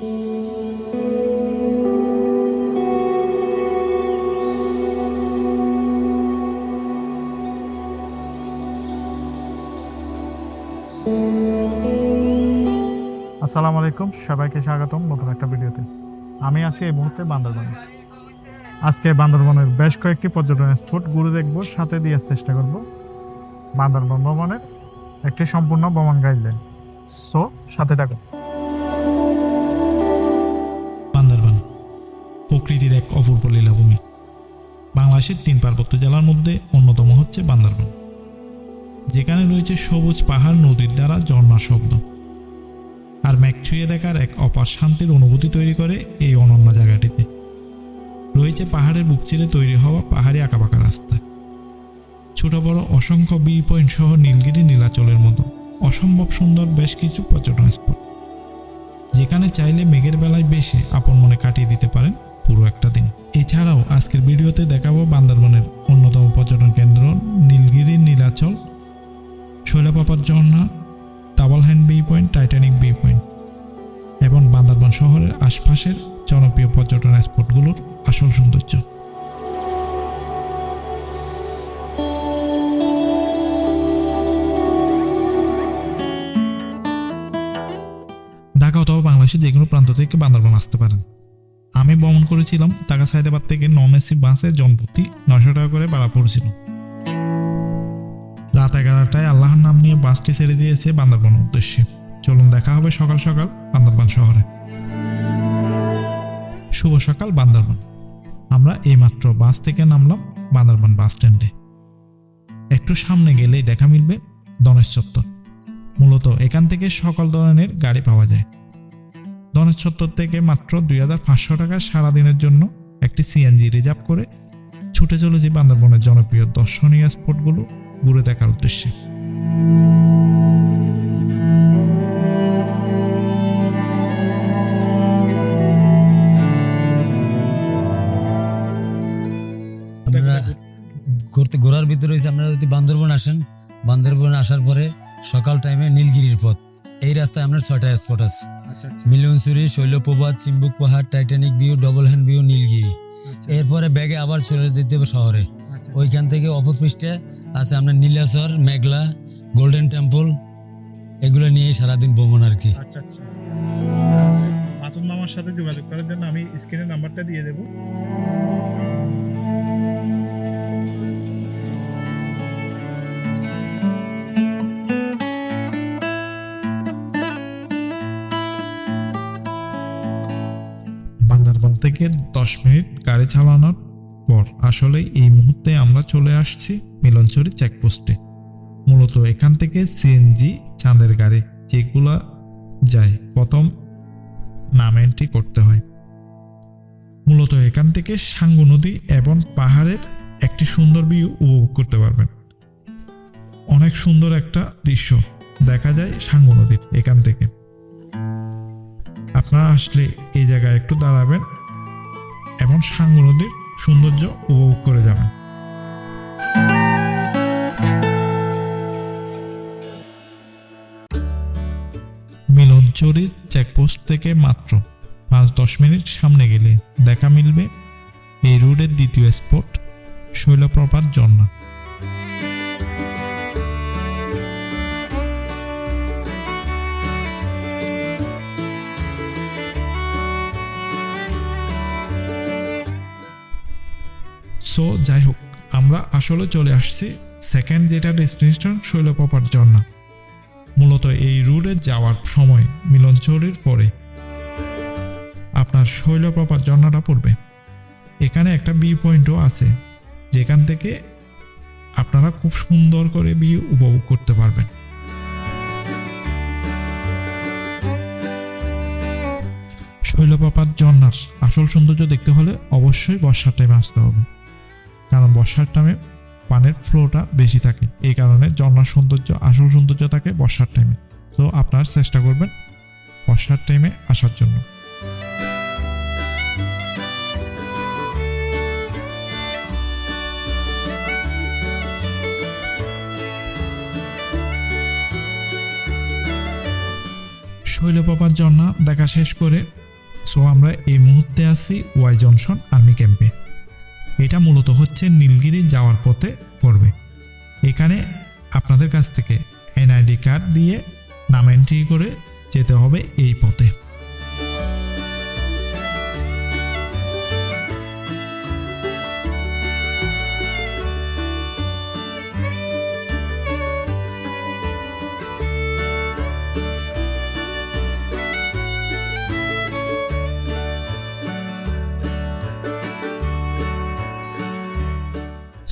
আসসালামু আলাইকুম, সবাইকে স্বাগতম নতুন একটা ভিডিওতে। আমি আছি এই মুহূর্তে বান্দরবনে। আজকে বান্দরবনের বেশ কয়েকটি পর্যটন স্পট ঘুরে দেখব, সাথে দিয়ে চেষ্টা করব বান্দরবন ভ্রমণের একটি সম্পূর্ণ ভ্রমণ গাইডলাইন সো সাথে থাকো প্রকৃতির এক অপূর্ব লীলাভূমি। বাংলাদেশের তিন পার্বত্য জেলার মধ্যে অন্যতম হচ্ছে বান্দরবান। যেখানে রয়েছে সবুজ পাহাড় নদীর দ্বারা ঝর্ণার শব্দ। আর মেঘ ছুঁয়ে দেখার এক অপার শান্তির অনুভূতি তৈরি করে এই অনন্য জায়গাটিতে। রয়েছে পাহাড়ের বুক চিরে তৈরি হওয়া পাহাড়ি আঁকাবাঁকা রাস্তা। ছোট বড় অসংখ্য বি পয়েন্ট সহ নীলগিরি নীলাচলের মতো অসম্ভব সুন্দর বেশ কিছু পর্যটন স্পট। যেখানে চাইলে মেঘের বেলায় বেশি আপন মনে কাটিয়ে দিতে পারেন পুরো একটা দিন। এছাড়াও আজকের ভিডিওতে দেখাবো বান্দরবনের অন্যতম পর্যটন কেন্দ্র নীলগিরি, নীলাচল, শৈলাপাপার ঝর্ণা, double hand view point, Titanic view point এবং বান্দরবান শহরের আশপাশের জনপ্রিয় পর্যটন স্পটগুলোর আসল সৌন্দর্য। ঢাকা অথবা বাংলাদেশের যে কোনো প্রান্ত থেকে বান্দরবান আসতে পারেন। আমি ভ্রমণ করেছিলাম ঢাকা সাইদাবাদ থেকে নন এসি বাসে জনপ্রতি নশো টাকা করে ভাড়া পড়েছিল। রাত এগারোটায় আল্লাহর নাম নিয়ে বাসটি ছেড়ে দিয়েছে বান্দরবানের উদ্দেশ্যে। চলুন দেখা হবে সকাল সকাল বান্দরবান শহরে। শুভ সকাল বান্দরবান। আমরা এইমাত্র বাস থেকে নামলাম বান্দরবান বাস স্ট্যান্ডে। একটু সামনে গেলেই দেখা মিলবে দনেশ চত্বর। মূলত এখান থেকে সকল ধরনের গাড়ি পাওয়া যায়। দনেশ চত্বর থেকে মাত্র দুই হাজার পাঁচশো টাকা সারাদিনের জন্য একটি সিএনজি রিজার্ভ করে ছুটে চলেছি বান্দরবনের জনপ্রিয় দর্শনীয় স্পটগুলো ঘুরে দেখার উদ্দেশ্যে। আমরা ঘুরতে ঘোরার ভিতরে হয়েছে আপনারা যদি বান্দরবন আসেন, বান্দরবন আসার পরে সকাল টাইমে নীলগিরির পথ। এই রাস্তায় আপনার ছয়টা স্পট আছে। মিলনসুরি শৈলপ্রপাত চিম্বুক পাহাড় Titanic view double hand view Nilgiri. এরপরে ব্যাগে আবার চলে যেতে হবে শহরে। আচ্ছা। ওইখান থেকে অপপৃষ্ঠে আছে আমরা নীলাচর মেঘলা গোল্ডেন টেম্পল। এগুলো নিয়ে সারাদিন ভ্রমণ আর কি। আচ্ছা আচ্ছা। মাসুদ মামার সাথে যোগাযোগ করার জন্য আমি স্ক্রিনে নাম্বারটা দিয়ে দেবো। থেকে দশ মিনিট গাড়ি চালানোর পর আসলে এই মুহূর্তে আমরা চলে আসছি মিলনচুরি চেকপোস্টে মূলত এখান থেকে সিএনজি চাঁদের গাড়ি, যেগুলা যায় প্রথম নাম এন্ট্রি করতে হয়। মূলত এখান থেকে সাঙ্গু নদী এবং পাহাড়ের একটি সুন্দর ভিউ উপভোগ করতে পারবেন। অনেক সুন্দর একটা দৃশ্য দেখা যায় সাঙ্গু নদীর এখান থেকে। আপনারা আসলে এই জায়গায় একটু দাঁড়াবেন। এবং সাঙ্গু নদীর সৌন্দর্য উপভোগ করে যাবেন। মিলনচুরি চেকপোস্ট থেকে মাত্র পাঁচ দশ মিনিট সামনে গেলে দেখা মিলবে এই রোডের দ্বিতীয় স্পট শৈলপ্রপাত ঝর্ণা। সো যাই হোক, আমরা আসলে চলে আসছি সেকেন্ড যেটা ডেস্টিনেশন শৈলপ্রপাত ঝর্ণা। মূলত এই রুটে যাওয়ার সময় মিলনচৌরির পরে আপনার শৈলপ্রপাত ঝর্ণাটা পড়বে। এখানে একটা বি পয়েন্টও আছে, যেখান থেকে আপনারা খুব সুন্দর করে বি উপভোগ করতে পারবেন। শৈলপ্রপাত ঝর্ণার আসল সৌন্দর্য দেখতে হলে অবশ্যই বর্ষার টাইমে আসতে হবে। কারণ বর্ষার টাইমে পানের ফ্লোটা বেশি থাকে। এই কারণে ঝর্ণার সৌন্দর্য, আসল সৌন্দর্য থাকে বর্ষার টাইমে তো আপনারা চেষ্টা করবেন বর্ষার টাইমে আসার জন্য। শৈলপ্রপাত ঝর্ণা দেখা শেষ করে সো আমরা এই মুহূর্তে আছি ওয়াই জনসন আর্মি ক্যাম্পে এটা মূলত হচ্ছে নীলগিরি যাওয়ার পথে পড়বে। এখানে আপনাদের কাছ থেকে এনআইডি কার্ড দিয়ে নাম এন্ট্রি করে যেতে হবে এই পথে।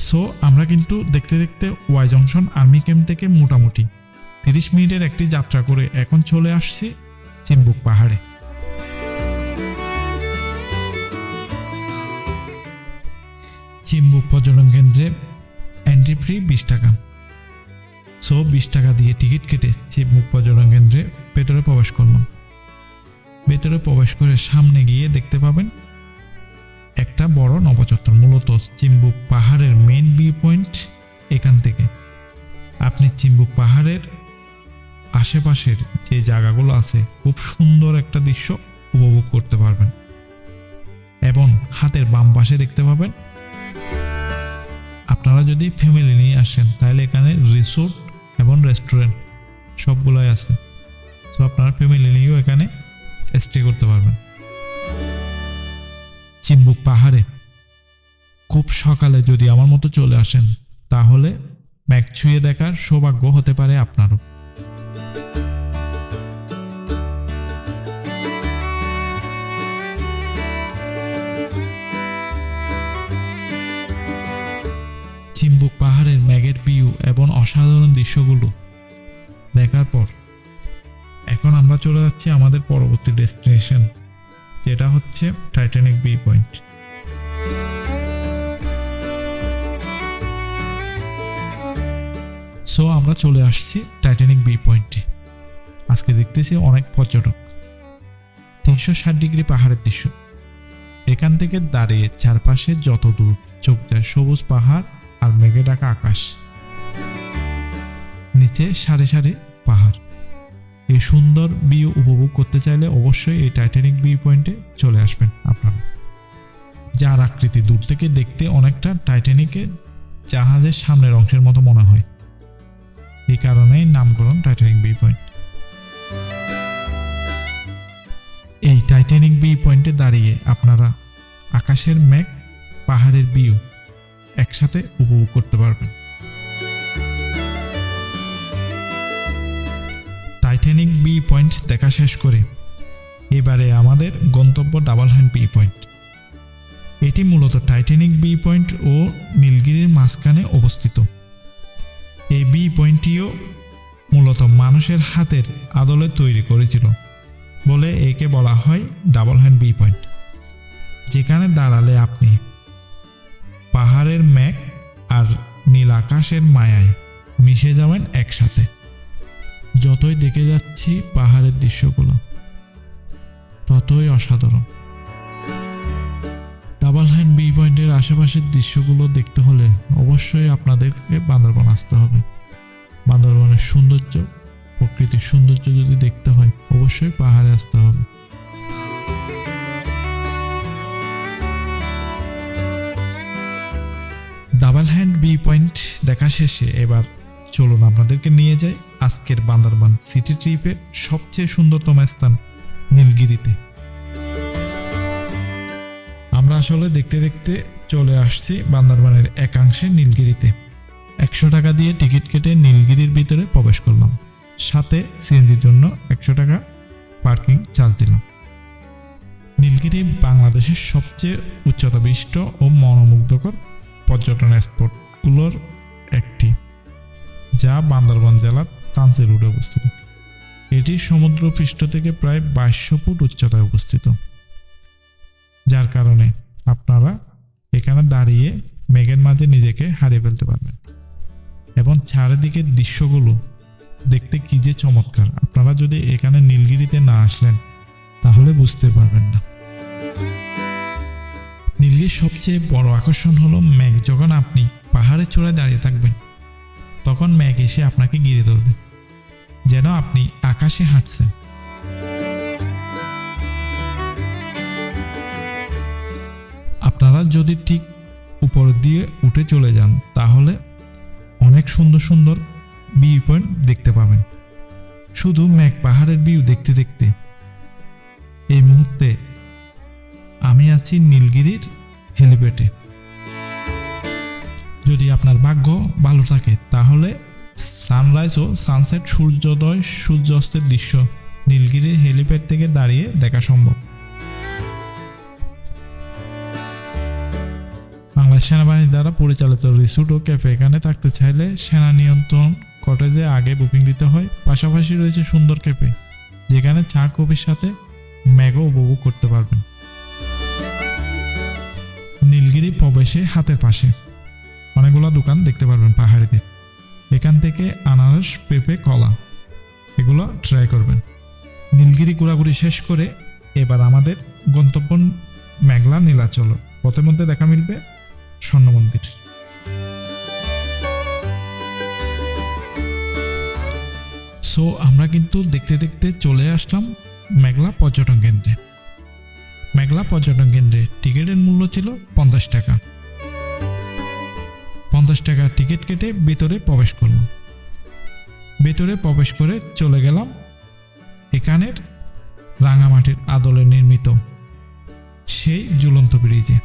সো আমরা কিন্তু দেখতে দেখতে ওয়াই জংশন আর্মি ক্যাম্প থেকে মোটামুটি তিরিশ মিনিটের একটি যাত্রা করে এখন চলে আসছি চিম্বুক পাহাড়ে। চিম্বুক পর্যটন কেন্দ্রে এন্ট্রি ফ্রি বিশ টাকা। সো বিশ টাকা দিয়ে টিকিট কেটে চিম্বুক পর্যটন কেন্দ্রে ভেতরে প্রবেশ করলাম। ভেতরে প্রবেশ করে সামনে গিয়ে দেখতে পাবেন একটা বড় নবচত্বর মূলত চিম্বুক পাহাড়ের মেইন ভিউ পয়েন্ট এখান থেকে। আপনি চিম্বুক পাহাড়ের আশেপাশের যে জায়গাগুলো আছে, খুব সুন্দর একটা দৃশ্য উপভোগ করতে পারবেন। এবং হাতের বাম পাশে দেখতে পাবেন, আপনারা যদি ফ্যামিলি নিয়ে আসেন, তাহলে এখানে রিসোর্ট এবং রেস্টুরেন্ট সবগুলোই আছে। তো আপনারা ফ্যামিলি নিয়েও এখানে স্টে করতে পারবেন। চিম্বুক পাহাড়ে। খুব সকালে যদি আমার মতো চলে আসেন, তাহলে ম্যাগ ছুঁয়ে দেখার সৌভাগ্য হতে পারে আপনারও। চিম্বুক পাহাড়ের ম্যাগের ভিউ এবং অসাধারণ দৃশ্যগুলো দেখার পর, এখন আমরা চলে যাচ্ছি আমাদের পরবর্তী ডেস্টিনেশন। যেটা হচ্ছে টাইটানিক বি পয়েন্ট সো আমরা চলে আসছি টাইটানিক বি পয়েন্টে আজকে দেখতেছি অনেক পর্যটক। তিনশো ষাট ডিগ্রি পাহাড়ের দৃশ্য। এখান থেকে দাঁড়িয়ে চারপাশে যত দূর চোখ যায় সবুজ পাহাড় আর মেঘে ঢাকা আকাশ। নিচে সারে সারে পাহাড়। এই সুন্দর ভিউ উপভোগ করতে চাইলে অবশ্যই এই টাইটানিক ভিউ পয়েন্টে চলে আসবেন আপনারা। যার আকৃতি দূর থেকে দেখতে অনেকটা টাইটানিকের জাহাজের সামনের অংশের মতো মনে হয়। এই কারণেই নামকরণ টাইটানিক বি পয়েন্ট এই টাইটানিক বি পয়েন্টে দাঁড়িয়ে আপনারা আকাশের মেঘ, পাহাড়ের ভিউ একসাথে উপভোগ করতে পারবেন। টাইটানিক বি পয়েন্ট দেখা শেষ করে। এবারে আমাদের গন্তব্য ডাবল হ্যান্ড বি পয়েন্ট এটি মূলত টাইটানিক বি পয়েন্ট ও নীলগিরির মাঝখানে অবস্থিত। এই বি পয়েন্টটিও মূলত মানুষের হাতের আদলে তৈরি করেছিল বলে একে বলা হয় ডাবল হ্যান্ড বি পয়েন্ট যেখানে দাঁড়ালে আপনি পাহাড়ের ম্যাঘ আর নীল আকাশের মায়ায় মিশে যাবেন একসাথে। যতই দেখে যাচ্ছি পাহাড়ের দৃশ্যগুলো, ততই অসাধারণ। ডাবল হ্যান্ড বি পয়েন্টের আশেপাশের দৃশ্যগুলো দেখতে হলে অবশ্যই আপনাদেরকে বান্দরবান আসতে হবে। বান্দরবানের সৌন্দর্য, প্রকৃতির সৌন্দর্য যদি দেখতে হয়, অবশ্যই পাহাড়ে আসতে হবে। ডাবল হ্যান্ড বি পয়েন্ট দেখা শেষে এবার চলুন আপনাদেরকে নিয়ে যাই। আজকের বান্দরবান সিটি ট্রিপের সবচেয়ে সুন্দরতম স্থান নীলগিরিতে। আমরা আসলে দেখতে দেখতে চলে আসছি বান্দরবানের একাংশে নীলগিরিতে। একশো টাকা দিয়ে টিকিট কেটে নীলগিরির ভিতরে প্রবেশ করলাম। সাথে সিএনজির জন্য একশো টাকা পার্কিং চার্জ দিলাম। নীলগিরি বাংলাদেশের সবচেয়ে উচ্চতা বিশিষ্ট ও মনোমুগ্ধকর পর্যটন স্পটগুলোর একটি, যা বান্দরবান জেলার তানসি রোডে অবস্থিত। এটি সমুদ্র পৃষ্ঠ থেকে প্রায় বাইশশো ফুট উচ্চতায় অবস্থিত। যার কারণে আপনারা এখানে দাঁড়িয়ে মেঘের মাঝে নিজেকে হারিয়ে ফেলতে পারবেন। এবং চারিদিকের দৃশ্যগুলো দেখতে কি যে চমৎকার। আপনারা যদি এখানে নীলগিরিতে না আসলেন, তাহলে বুঝতে পারবেন না। নীলগিরির সবচেয়ে বড় আকর্ষণ হলো মেঘ। যখন আপনি পাহাড়ের চূড়ায় দাঁড়িয়ে থাকবেন তখন ম্যাগ এসে আপনাকে গিরে ধরবে। যেন আপনি আকাশে হাঁটছেন। আপনারা যদি ঠিক উপর দিয়ে উঠে চলে যান, তাহলে অনেক সুন্দর সুন্দর ভিউ পয়েন্ট দেখতে পাবেন। শুধু ম্যাক পাহাড়ের ভিউ দেখতে দেখতে। এই মুহূর্তে আমি আছি নীলগিরির হেলিপ্যাডে যদি আপনার ভাগ্য ভালো থাকে, তাহলে সানরাইজ ও সানসেট সূর্যোদয়, সূর্যাস্তের দৃশ্য নীলগিরির হেলিপ্যাড থেকে দাঁড়িয়ে দেখা সম্ভব। বাংলাদেশ সেনাবাহিনী দ্বারা পরিচালিত রিসোর্ট ও ক্যাফে এখানে থাকতে চাইলে সেনা নিয়ন্ত্রণ কটেজে আগে বুকিং দিতে হয়। পাশাপাশি রয়েছে সুন্দর ক্যাফে যেখানে চা, কফির সাথে ম্যাগো উপভোগ করতে পারবেন। নীলগিরি প্রবেশে হাতের পাশে। অনেকগুলো দোকান দেখতে পারবেন পাহাড়িতে। এখান থেকে আনারস, পেঁপে, কলা, এগুলো ট্রাই করবেন। নীলগিরি ঘোরাঘুরি শেষ করে এবার আমাদের গন্তব্য মেঘলা নীলাচল। পথের মধ্যে দেখা মিলবে স্বর্ণ মন্দির। সো আমরা কিন্তু দেখতে দেখতে চলে আসলাম মেঘলা পর্যটন কেন্দ্রে। মেঘলা পর্যটন কেন্দ্রে টিকিটের মূল্য ছিল পঞ্চাশ টাকা। পঞ্চাশ টাকা টিকিট কেটে ভেতরে প্রবেশ করলাম। ভেতরে প্রবেশ করে চলে গেলাম এখানের রাঙামাটির আদলে নির্মিত সেই ঝুলন্ত ব্রিজে।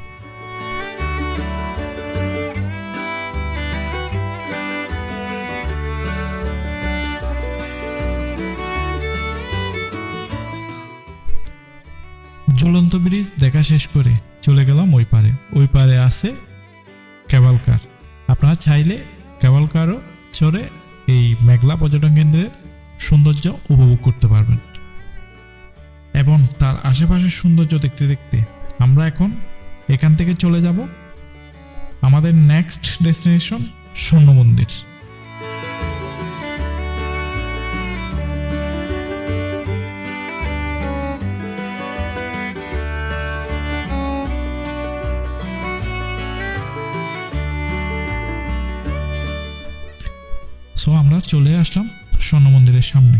ঝুলন্ত ব্রিজ দেখা শেষ করে চলে গেলাম ওই পারে। ওই পারে আছে আপনারা চাইলে কেবল কারও চড়ে এই মেঘলা পর্যটন কেন্দ্রের সৌন্দর্য উপভোগ করতে পারবেন। এবং তার আশেপাশের সৌন্দর্য দেখতে দেখতে আমরা এখন এখান থেকে চলে যাব আমাদের নেক্সট ডেস্টিনেশন স্বর্ণ মন্দির। সো আমরা চলে আসলাম স্বর্ণ মন্দিরের সামনে।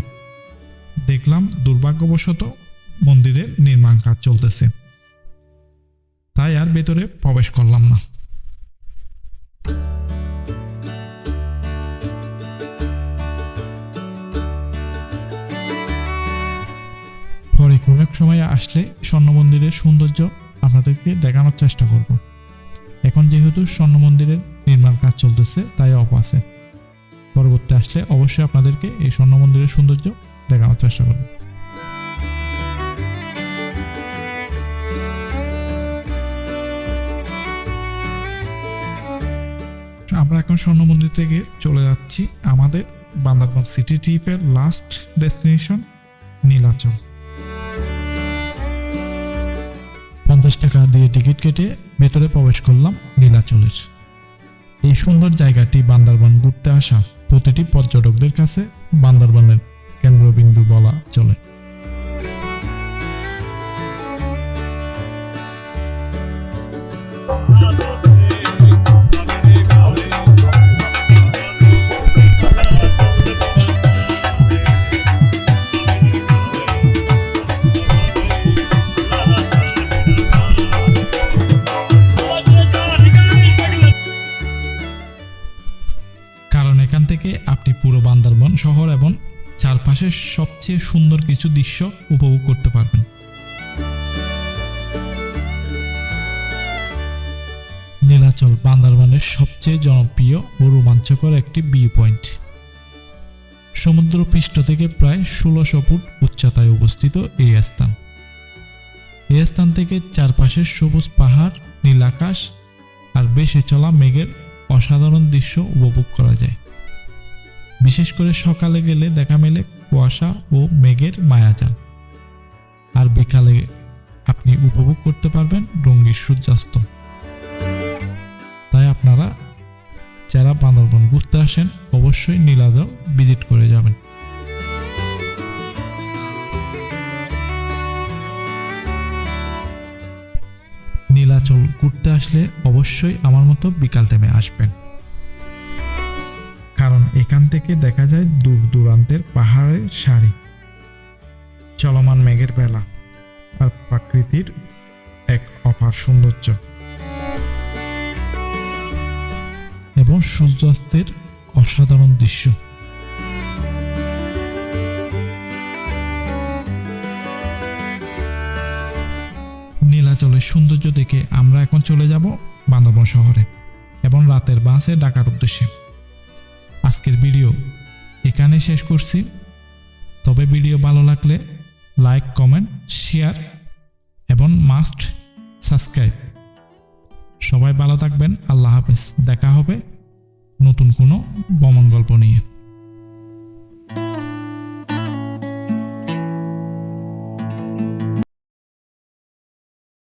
দেখলাম দুর্ভাগ্যবশত মন্দিরের নির্মাণ কাজ চলতেছে। তাই আর ভেতরে প্রবেশ করলাম না। পরে কোনো এক সময় আসলে স্বর্ণ মন্দিরের সৌন্দর্য আপনাদেরকে দেখানোর চেষ্টা করব। এখন যেহেতু স্বর্ণ মন্দিরের নির্মাণ কাজ চলতেছে, তাই অফ আছে। পরবর্তী আসলে অবশ্যই আপনাদেরকে এই স্বর্ণ মন্দিরের সৌন্দর্য দেখানোর চেষ্টা করব। আমরা এখন স্বর্ণ মন্দির থেকে চলে যাচ্ছি আমাদের বান্দারবান সিটি ট্রিপের লাস্ট ডেস্টিনেশন নীলাচল। পঞ্চাশ টাকা দিয়ে টিকিট কেটে ভেতরে প্রবেশ করলাম নীলাচলের। এই সুন্দর জায়গাটি বান্দারবান ঘুরতে আসা প্রতিটি পর্যটকদের কাছে বান্দরবানের কেন্দ্রবিন্দু বলা চলে। শহর এবং চারপাশের সবচেয়ে সুন্দর কিছু দৃশ্য উপভোগ করতে পারবেন। নীলাচল বান্দারবানের সবচেয়ে জনপ্রিয় ও রোমাঞ্চকর একটি ভিউ পয়েন্ট। সমুদ্র পৃষ্ঠ থেকে প্রায় ষোলোশো ফুট উচ্চতায় অবস্থিত এই স্থান। এই স্থান থেকে চারপাশের সবুজ পাহাড়, নীল আকাশ আর বেশি চলা মেঘের অসাধারণ দৃশ্য উপভোগ করা যায়। বিশেষ করে সকালে গেলে দেখা মেলে কুয়াশা ও মেঘের মায়াজাল। আর বিকালে আপনি উপভোগ করতে পারবেন রঙ্গির সূর্যাস্ত। তাই আপনারা যারা বান্দরবন ঘুরতে আসেন, অবশ্যই নীলাচল ভিজিট করে যাবেন। নীলাচল ঘুরতে আসলে অবশ্যই আমার মতো বিকাল টাইমে আসবেন। এখান থেকে দেখা যায় দূর দূরান্তের পাহাড়ের সারি। চলমান মেঘের বেলা আর প্রকৃতির এক অপার সৌন্দর্য। এবং সূর্যাস্তের অসাধারণ দৃশ্য। নীলাচলের সৌন্দর্য দেখে আমরা এখন চলে যাব বান্দরবন শহরে এবং রাতের বাসে ডাকার উদ্দেশ্যে। আজকের ভিডিও এখানে শেষ করছি। তবে ভিডিও ভালো লাগলে লাইক, কমেন্ট, শেয়ার এবং মাস্ট সাবস্ক্রাইব। সবাই ভালো থাকবেন। আল্লাহ হাফেজ। দেখা হবে নতুন কোনো বমন গল্প নিয়ে।